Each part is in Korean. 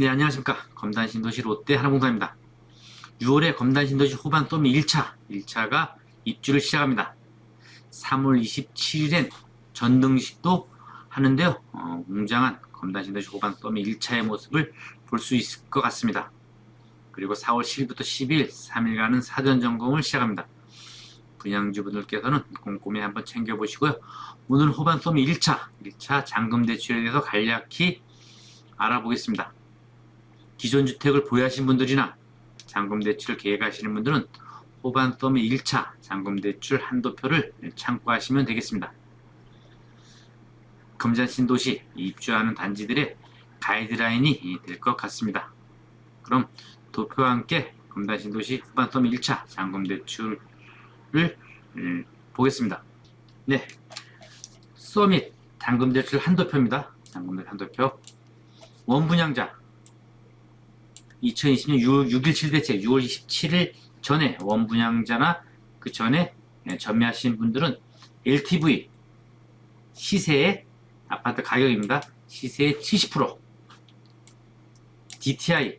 네, 안녕하십니까. 검단 신도시 롯데 하나공사입니다. 6월에 검단 신도시 호반 또미 1차, 1차가 입주를 시작합니다. 3월 27일엔 전등식도 하는데요. 어, 웅장한 검단 신도시 호반 또미 1차의 모습을 볼 수 있을 것 같습니다. 그리고 4월 10일부터 10일, 3일간은 사전 점검을 시작합니다. 분양주분들께서는 꼼꼼히 한번 챙겨보시고요. 오늘 호반 또미 1차, 1차 잔금 대출에 대해서 간략히 알아보겠습니다. 기존 주택을 보유하신 분들이나 잔금 대출을 계획하시는 분들은 호반 덤의 1차 잔금 대출 한도표를 참고하시면 되겠습니다. 금잔 신도시 입주하는 단지들의 가이드라인이 될 것 같습니다. 그럼 도표와 함께 금단 신도시 후반 덤 1차 잔금 대출을 음, 보겠습니다. 네, 서밋 잔금 대출 한도표입니다. 잔금 대출 한도표 원분양자 2020년 6월 6일 7대체 6월 27일 전에 원분양자나 그 전에 예, 전매하신 분들은 LTV 시세의 아파트 가격입니다. 시세의 70% DTI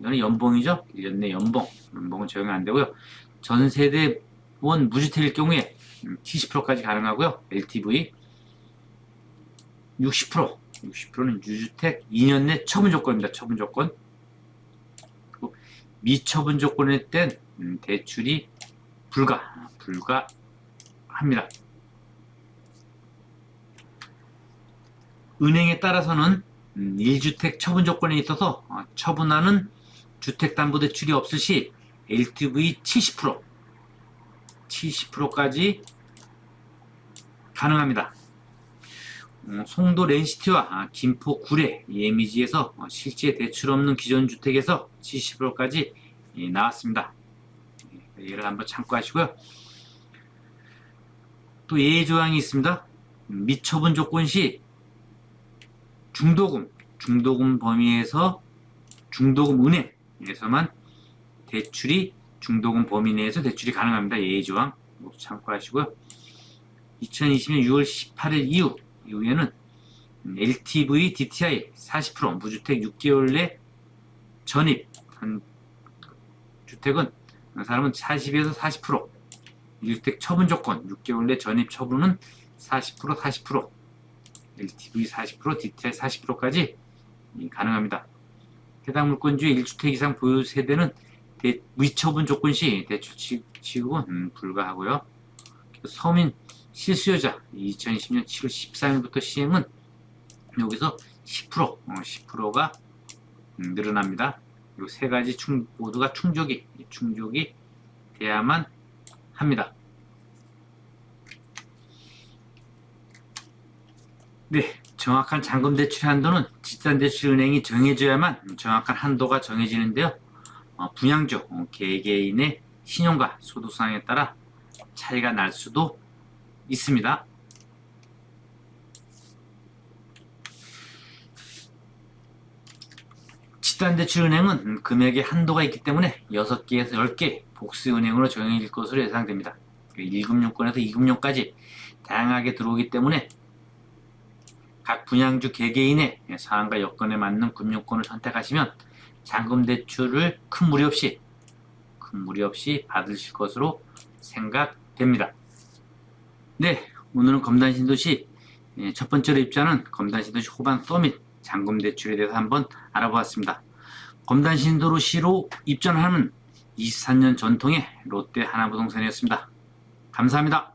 이거는 연봉이죠. 1년 내 연봉 연봉은 적용 안 되고요. 전세대원 무주택일 경우에 70%까지 가능하고요. LTV 60% 60%는 유주택 2년 내 처분 조건입니다. 처분 조건 미처분 조건에 땐 음, 대출이 불가 불가합니다. 은행에 따라서는 음, 1주택 처분 조건에 있어서 어, 처분하는 주택담보대출이 없을 시 LTV 70% 70%까지 가능합니다. 어, 송도 렌시티와 아, 김포 구례 예미지에서 어, 실제 대출 없는 기존 주택에서 70%까지 예, 나왔습니다. 예, 얘를 한번 참고하시고요. 또 예외 조항이 있습니다. 음, 미처분 조건 시 중도금, 중도금 범위에서 중도금 은행에서만 대출이 중도금 범위 내에서 대출이 가능합니다. 예외 조항 모두 참고하시고요. 2020년 6월 18일 이후 이후에는 LTV, DTI 40% 무주택 6개월 내 전입 한 주택은 그 사람은 40에서 40% 유주택 처분 조건 6개월 내 전입 처분은 40% 40% LTV 40% DTI 40%까지 가능합니다. 해당 물건주의 1주택 이상 보유 세대는 대, 위처분 조건 시 대출 치- 지급은 음, 불가하고요. 서민 실수요자 2020년 7월 13일부터 시행은 여기서 10% 어, 10%가 음, 늘어납니다. 이세 가지 충, 모두가 충족이 충족이 돼야만 합니다. 네, 정확한 잔금 대출 한도는 집단대출은행이 정해줘야만 정확한 한도가 정해지는데요. 어, 분양주 어, 개개인의 신용과 소득상에 따라 차이가 날 수도 있습니다. 집단대출은행은 금액의 한도가 있기 때문에 6개에서 10개 복수은행으로 정해질 것으로 예상됩니다. 1금융권에서 2금융까지 다양하게 들어오기 때문에 각 분양주 개개인의 상황과 여건에 맞는 금융권을 선택하시면 잔금 대출을 큰 무리 없이 큰 무리 없이 받으실 것으로 생각 됩니다. 네, 오늘은 검단신도시 예, 첫 번째로 입주하는 검단신도시 호반 서밋 잔금 대출에 대해서 한번 알아보았습니다. 검단신도시로 입전하는 24년 전통의 롯데 하나부동산이었습니다. 감사합니다.